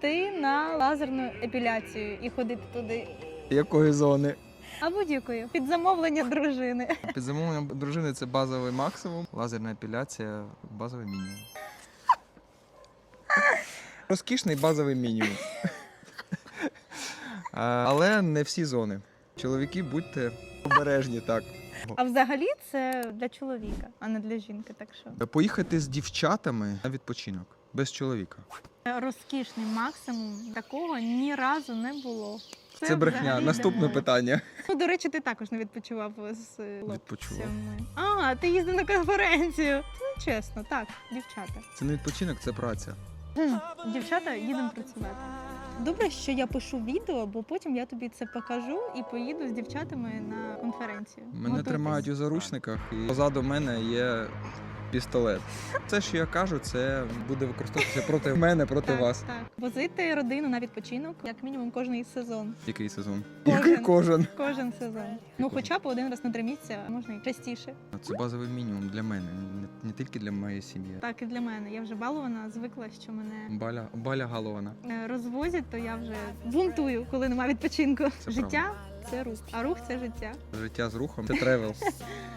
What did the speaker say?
піти на лазерну епіляцію і ходити туди. Якої зони? А будь-якою під замовлення дружини. Під замовленням дружини це базовий максимум, лазерна епіляція базовий мінімум. Розкішний базовий мінімум. Але не всі зони. Чоловіки, будьте обережні так. А взагалі це для чоловіка, а не для жінки. Так що Поїхати з дівчатами на відпочинок без чоловіка. Розкішний максимум такого ні разу не було. Це, брехня. Наступне питання. Ну, до речі, ти також не відпочивав з е, Відпочивав. А, ти їздив на конференцію. Ну, чесно, так, дівчата. Це не відпочинок, це праця. Дівчата, їдемо працювати. Добре, що я пишу відео, бо потім я тобі це покажу і поїду з дівчатами на конференцію. Мене Готуйтесь. тримають у заручниках, і позаду мене є пістолет. Це, що я кажу, це буде використовуватися проти мене, проти так, вас. Так. Возити родину на відпочинок, як мінімум, кожний сезон. Який сезон? Кожен. Який кожен? Кожен сезон. Ну, хоча б один раз на три місяці, а можна і частіше. Це базовий мінімум для мене, не, не тільки для моєї сім'ї. Так і для мене. Я вже балована, звикла, що мене Баля, баля галована. е, розвозять, то я вже бунтую, коли немає відпочинку. Це Життя це рух, а рух це життя. Життя з рухом це тревел.